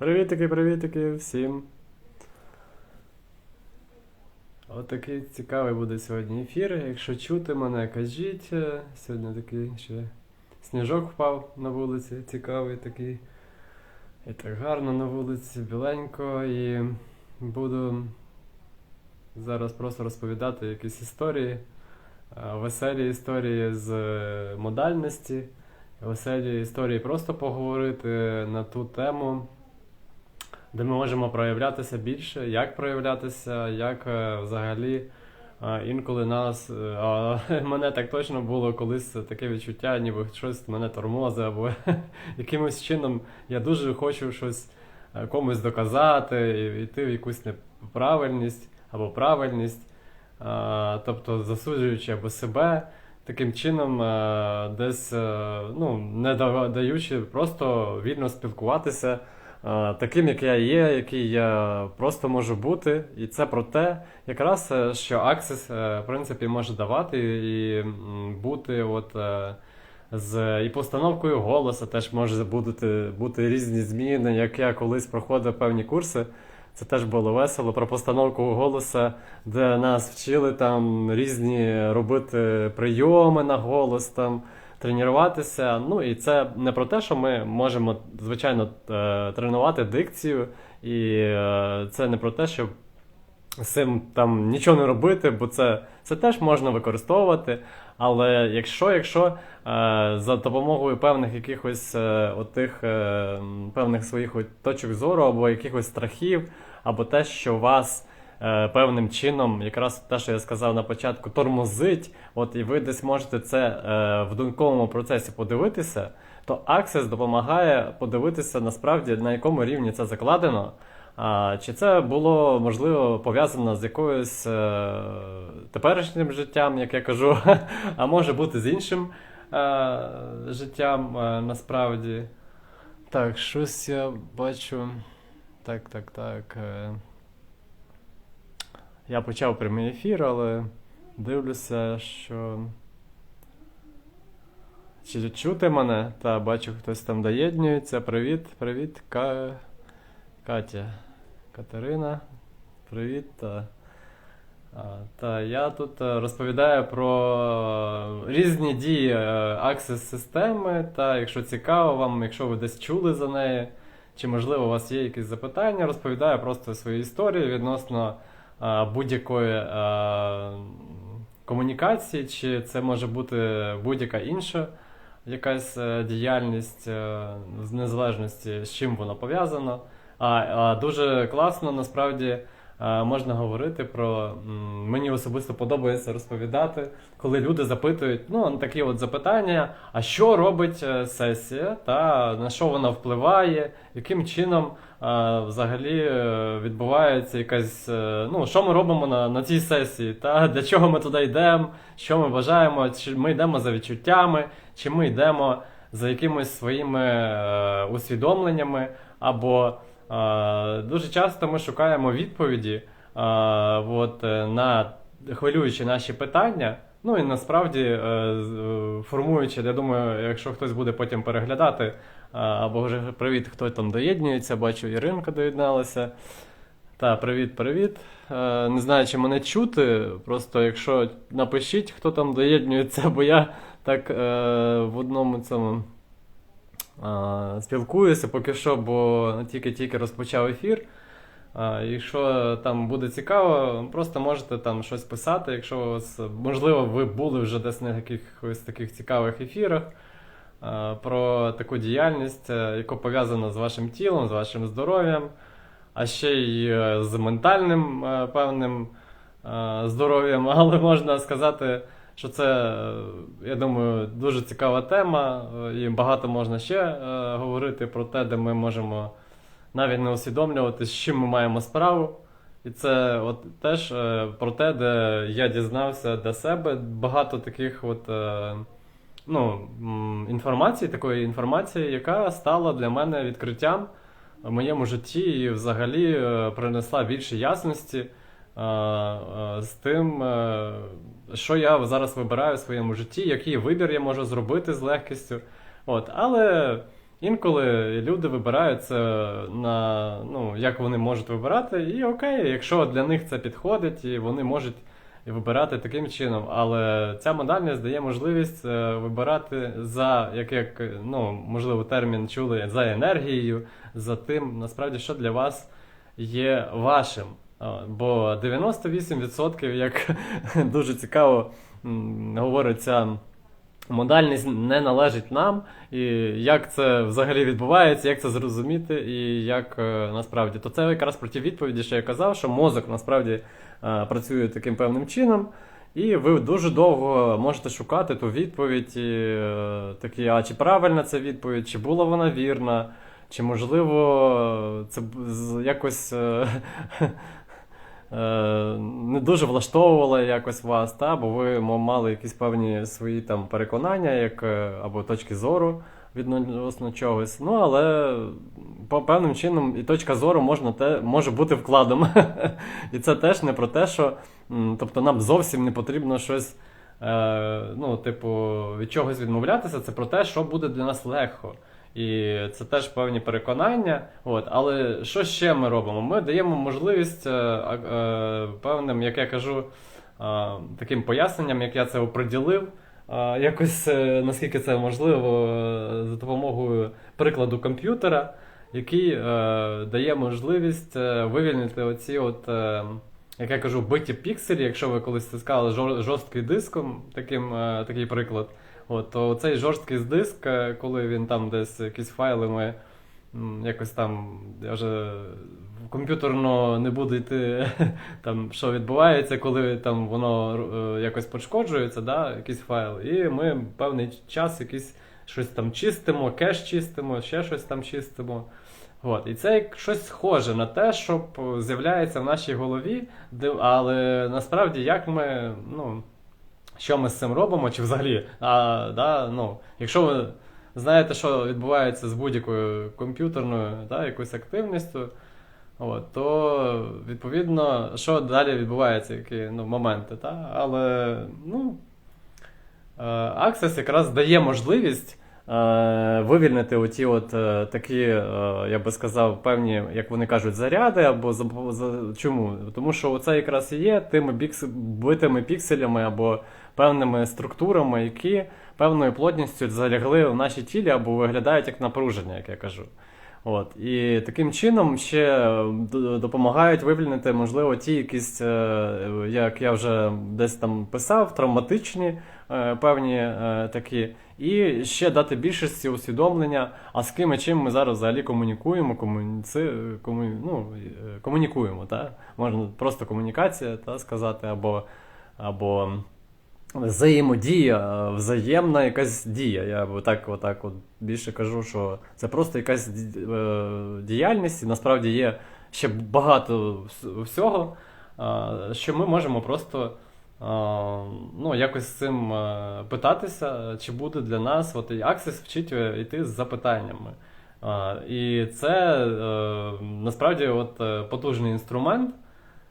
Привітики, привітики всім. Отакий цікавий буде сьогодні ефір. Якщо чути мене, кажіть. Е, Сьогодні такий ще сніжок впав на вулиці, цікавий такий. І так гарно на вулиці, біленько. І буду зараз просто розповідати якісь історії, е, веселі історії з е, модальності, веселі історії просто поговорити на ту тему де ми можемо проявлятися більше, як проявлятися, як е, взагалі інколи нас. е, А мене так точно було колись таке відчуття, ніби щось мене тормозить, або якимось чином я дуже хочу щось е, комусь доказати, і йти в якусь неправильність або правильність, тобто засуджуючи або себе. Таким чином, десь ну, не даючи просто вільно спілкуватися таким, як я є, який я просто можу бути. І це про те, якраз е, що е, в принципі, може давати і бути от. е, З і постановкою голосу теж може бути, бути різні зміни, як я колись проходив певні курси. Це теж було весело про постановку голоса, де нас вчили там різні робити прийоми на голос, там тренуватися. Ну і це не про те, що ми можемо, звичайно, е, тренувати дикцію, і е, це не про те, що цим там нічого не робити, бо це, це теж можна використовувати. Але якщо, якщо е, за допомогою певних якихось е, отих, е, певних своїх точок зору або якихось страхів, або те, що вас певним чином, якраз те, що я сказав на початку, тормозить, от і ви десь можете це е, в думковому процесі подивитися, то Access допомагає подивитися насправді на якому рівні це закладено. А, чи це було можливо пов'язано з якоюсь е, теперішнім життям, як я кажу, а може бути з іншим е, життям е, насправді. Так, щось я бачу. Так, так, так. Е, я почав прямий ефір, але дивлюся, що. Чи чути мене? Та бачу, хтось там доєднюється. Привіт, привіт, Ка... Катя. Катерина. Привіт. Та, та я тут е, розповідаю про різні дії Access системи. Та якщо цікаво вам, якщо ви десь чули за неї, чи можливо у вас є якісь запитання, розповідаю просто свої історії відносно будь-якої комунікації, чи це може бути будь-яка інша якась е, діяльність в незалежності, з чим воно пов'язано. А, дуже класно насправді е, можна говорити про. Мені особисто подобається розповідати, коли люди запитують ну, такі от запитання: а що робить е, сесія, та на що вона впливає, яким чином е, взагалі е, відбувається якась. е, Ну, що ми робимо на, на цій сесії, та для чого ми туди йдемо, що ми бажаємо, чи ми йдемо за відчуттями, чи ми йдемо за якимись своїми е, усвідомленнями, або е, дуже часто ми шукаємо відповіді от, е, на хвилюючі наші питання. Ну і насправді е, е, формуючи, я думаю, якщо хтось буде потім переглядати, або вже привіт, хто там доєднюється, бачу, Іринка доєдналася. Та, привіт, привіт. Е, не знаю, чи мене чути. Просто якщо напишіть, хто там доєднюється, бо я так в одному цьому спілкуюся поки що, бо тільки-тільки розпочав ефір. Якщо там буде цікаво, просто можете там щось писати. Якщо у вас, можливо, ви були вже десь на якихось таких цікавих ефірах про таку діяльність, е, яка пов'язана з вашим тілом, з вашим здоров'ям, а ще й е, з ментальним е, певним здоров'ям, але можна сказати, що це, я думаю, дуже цікава тема, е, і багато можна ще е, говорити про те, де ми можемо навіть не усвідомлювати, з чим ми маємо справу. І це от теж е, про те, де я дізнався для себе багато таких от, ну, інформації, такої інформації, яка стала для мене відкриттям в моєму житті і взагалі принесла більше ясності з тим, що я зараз вибираю в своєму житті, який вибір я можу зробити з легкістю. От, але інколи люди вибирають це на ну, як вони можуть вибирати, і окей, якщо для них це підходить, і вони можуть вибирати таким чином. Але ця модальність дає можливість е, вибирати за як, як ну, можливо, термін чули за енергією, за тим, насправді, що для вас є вашим. А, Бо 98%, як дуже цікаво говориться, модальність не належить нам, і як це взагалі відбувається, як це зрозуміти, і як е, насправді. То це якраз про ті відповіді, що я казав, що мозок насправді е, працює таким певним чином. І ви дуже довго можете шукати ту відповідь, і, е, такі, а чи правильна ця відповідь, чи була вона вірна, чи можливо це якось е, е, не дуже влаштовувало якось вас, та? бо ви мали якісь певні свої там переконання, як, е, або точки зору відносно чогось. Ну, але по певним чином і точка зору можна те, може бути вкладом. І це теж не про те, що тобто нам зовсім не потрібно щось. Е, ну, типу, від чогось відмовлятися, це про те, що буде для нас легко. І це теж певні переконання. От. Але що ще ми робимо? Ми даємо можливість е, е, певним, як я кажу, е, таким поясненням, як я це оприділив, е, якось е, наскільки це можливо, е, за допомогою прикладу комп'ютера, який е, дає можливість е, вивільнити оці от. е, як я кажу, биті пікселі, якщо ви колись стискали жорсткий диском, таким, е, такий приклад, от, то цей жорсткий диск, е, коли він там десь якісь файли ми якось там, я вже комп'ютерно не буду йти, там, що відбувається, коли там воно е, якось пошкоджується, да, якийсь файл, і ми певний час якийсь щось там чистимо, кеш чистимо, ще щось там чистимо. От. І це як щось схоже на те, що з'являється в нашій голові, але насправді як ми, ну, що ми з цим робимо, чи взагалі, а, да, ну, якщо ви знаєте, що відбувається з будь-якою комп'ютерною да, якоюсь активністю, от, то відповідно, що далі відбувається, які ну, моменти. Да? Але ну, е, Access якраз дає можливість вивільнити оті от е, такі, е, я би сказав, певні, як вони кажуть, заряди або за, чому? Тому що це якраз і є тими бікс, битими пікселями або певними структурами, які певною плотністю залягли в наші тілі або виглядають як напруження, як я кажу. От. І таким чином ще е, допомагають вивільнити, можливо, ті якісь, е, як я вже десь там писав, травматичні е, певні е, такі, і ще дати більшості усвідомлення, а з ким і чим ми зараз взагалі комунікуємо, комуніци, кому, ну, е, комунікуємо. Та? Можна просто комунікація та, сказати, або, або взаємодія, взаємна якась дія. Я так, отак от більше кажу, що це просто якась е, діяльність, і насправді є ще багато всього, що ми можемо просто ну, якось цим е, питатися, чи буде для нас от Access вчить е, йти з запитаннями. І це е, насправді от, е, потужний інструмент,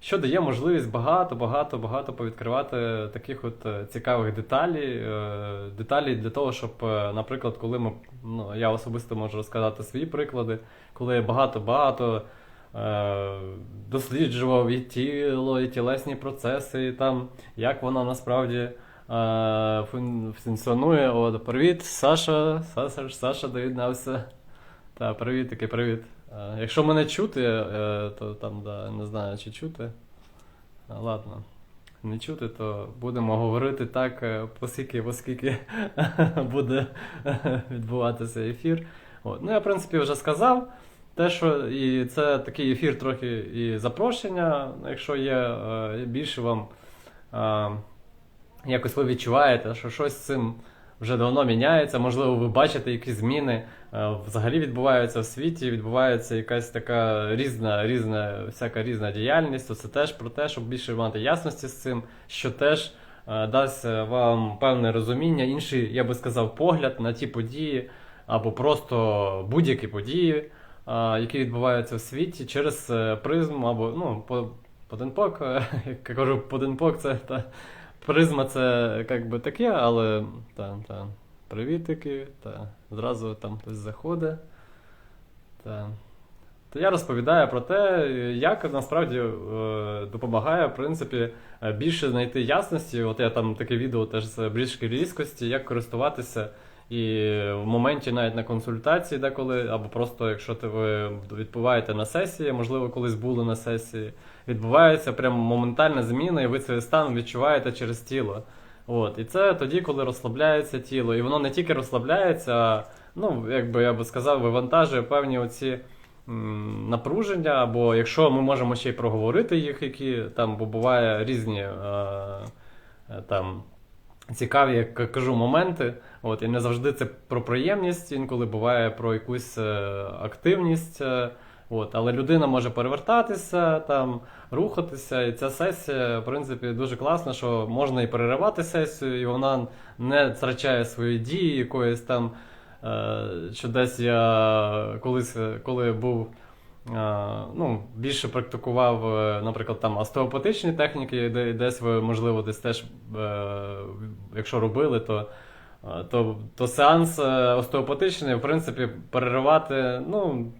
що дає можливість багато, багато, повідкривати таких от е, цікавих деталей, е, деталей для того, щоб, е, наприклад, коли ми, ну, я особисто можу розказати свої приклади, коли багато-багато е, досліджував і тіло, і тілесні процеси, і там, як воно насправді е, функціонує. От, привіт, Саша, Саша, Саша доєднався. Та, привіт, таки привіт. Е, Якщо мене чути, е, то там да, не знаю, чи чути. Ладно. Не чути, то будемо говорити так, е, поскільки, оскільки буде відбуватися ефір. От. Ну, я, в принципі, вже сказав. Те, що і це такий ефір трохи і запрошення, якщо є е, більше вам е, якось ви відчуваєте, що щось з цим вже давно міняється, можливо, ви бачите якісь зміни е, взагалі відбуваються в світі, відбувається якась така різна, різна, всяка різна діяльність, то це теж про те, щоб більше мати ясності з цим, що теж дасть вам певне розуміння, інший, я би сказав, погляд на ті події, або просто будь-які події, які відбуваються в світі через е, призму, або ну, поденпок, е, я кажу, поденпок це та. Призма це як би таке, але та, та, привітики, та зразу там хтось заходить. Та. То я розповідаю про те, як насправді е, допомагає, в принципі, більше знайти ясності. От я там таке відео теж з бріжки різкості, як користуватися. І в моменті навіть на консультації деколи, або просто якщо ти ви відбуваєте на сесії, можливо, колись були на сесії, відбувається прям моментальна зміна, і ви цей стан відчуваєте через тіло. От, і це тоді, коли розслабляється тіло. І воно не тільки розслабляється, а ну, як би я би сказав, вивантажує певні оці напруження, або якщо ми можемо ще й проговорити їх, які там, бо буває різні е, там. Цікаві, як кажу, моменти. От, і не завжди це про приємність, інколи буває про якусь е, активність. е, От, але людина може перевертатися, там, рухатися. І ця сесія, в принципі, дуже класна, що можна і переривати сесію, і вона не втрачає свої дії якоїсь там. Е, що десь я колись, коли був. Е, Ну, більше практикував, е, наприклад, там остеопатичні техніки, де десь ви, можливо, десь теж, е, якщо робили, то, то, то сеанс остеопатичний, в принципі, переривати, ну,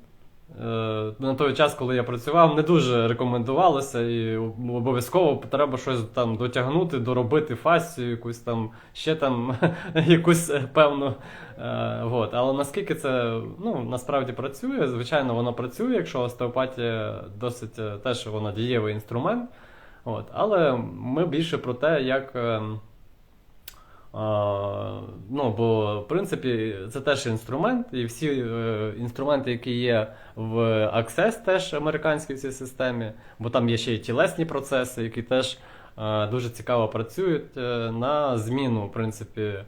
на той час, коли я працював, не дуже рекомендувалося, і обов'язково треба щось там дотягнути, доробити фасцію, якусь там, ще там якусь е, певну. Е, вот. Але наскільки це ну, насправді працює, звичайно, воно працює, якщо остеопатія досить е, теж вона дієвий інструмент. От. Але ми більше про те, як. Ну, бо, в принципі, це теж інструмент, і всі е, інструменти, які є в Access, теж американській цій системі, бо там є ще й тілесні процеси, які теж е, дуже цікаво працюють е, на зміну, в принципі, е,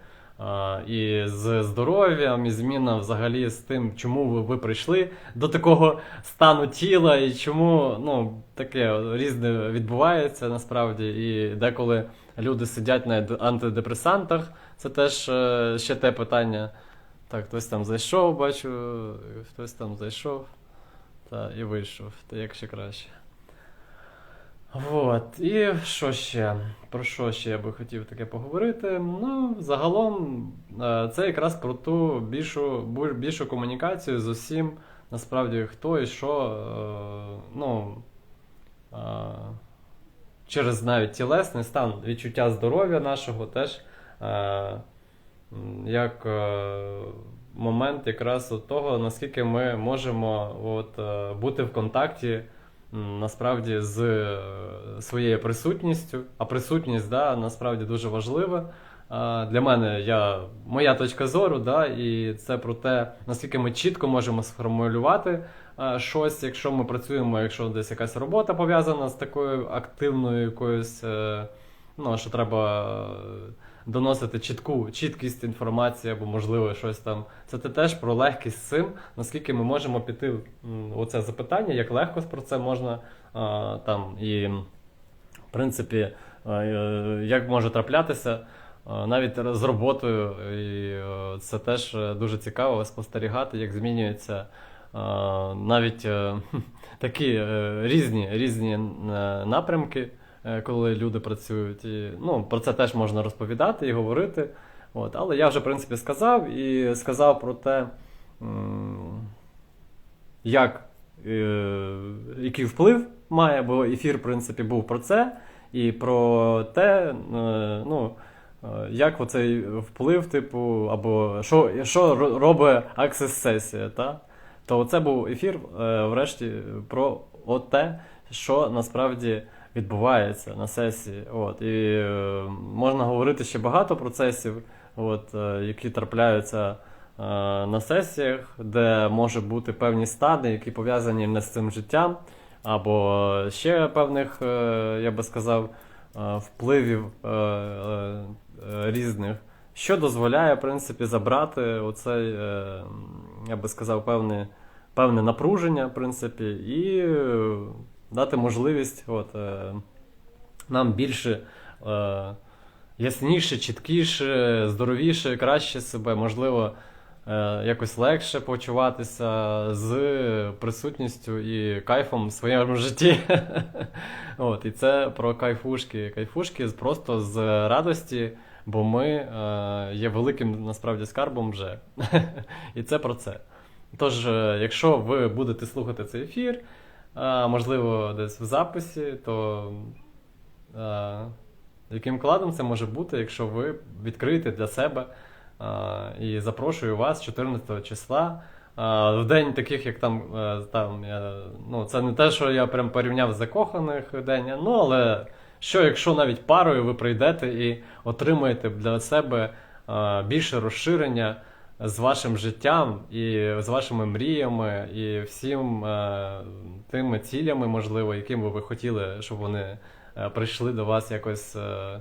і з здоров'ям, і зміна взагалі з тим, чому ви, ви прийшли до такого стану тіла, і чому ну, таке різне відбувається насправді, і деколи люди сидять на антидепресантах. Це теж е, ще те питання. Так, хтось там зайшов, бачу, хтось там зайшов та, і вийшов, та як ще краще. От, і що ще? Про що ще я би хотів таке поговорити? Ну, загалом, е, це якраз про ту більшу, більшу комунікацію з усім, насправді, хто і що. е, Ну, через навіть тілесний стан відчуття здоров'я нашого теж як е, момент якраз от того, наскільки ми можемо от, е, бути в контакті насправді з е, своєю присутністю. А присутність да, насправді дуже важлива. Для мене я, моя точка зору, да, і це про те, наскільки ми чітко можемо сформулювати щось, якщо ми працюємо, якщо десь якась робота пов'язана з такою активною якоюсь, е, ну, що треба е, доносити чітку, чіткість інформації або, можливо, щось там. Це те теж про легкість з цим, наскільки ми можемо піти м, оце запитання, як легко про це можна там і, в принципі, е, е, як може траплятися. е, Навіть з роботою, і це теж дуже цікаво спостерігати, як змінюється е, навіть такі різні, різні напрямки, коли люди працюють. І, ну, про це теж можна розповідати і говорити. От, але я вже, в принципі, сказав і сказав про те, як, е, який вплив має, бо ефір, в принципі, був про це, і про те, е, ну, е, як оцей вплив, типу, або що, що робить аксес-сесія, та? то це був ефір, е, врешті, про те, що насправді відбувається на сесії. От, і е, можна говорити ще багато процесів, от, е, які трапляються е, на сесіях, де може бути певні стани, які пов'язані не з цим життям, або ще певних, е, я би сказав, е, впливів різних, що дозволяє, в принципі, забрати оцей, я би сказав, певне, певне напруження, в принципі, і дати можливість от, е, нам більше. Е, Ясніше, чіткіше, здоровіше, краще себе, можливо, е, якось легше почуватися з присутністю і кайфом в своєму житті. От, і це про кайфушки. Кайфушки просто з радості бо ми е, є великим насправді скарбом вже. І це про це. Тож, е, якщо ви будете слухати цей ефір, можливо, десь в записі, то е, яким кладом це може бути, якщо ви відкриєте для себе е, і запрошую вас 14 числа. В день таких, як там, е, там я, ну, це не те, що я прям порівняв з закоханих день, ну але що, якщо навіть парою ви прийдете і отримаєте для себе е, більше розширення з вашим життям і з вашими мріями, і всім е, тими цілями, можливо, якими ви хотіли, щоб вони е, прийшли до вас якось е,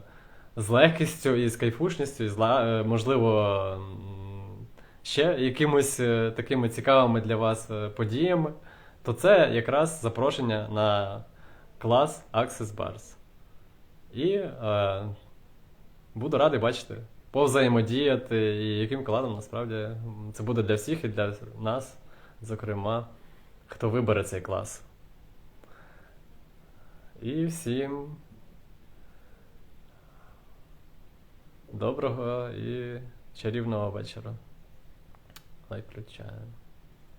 з легкістю і з кайфушністю, і з, е, можливо, ще якимось е, такими цікавими для вас е, подіями, то це якраз запрошення на клас Access Bars. І е, буду радий бачити, повзаємодіяти, і яким кладом насправді це буде для всіх і для нас, зокрема, хто вибере цей клас. І всім доброго і чарівного вечора. Лайк.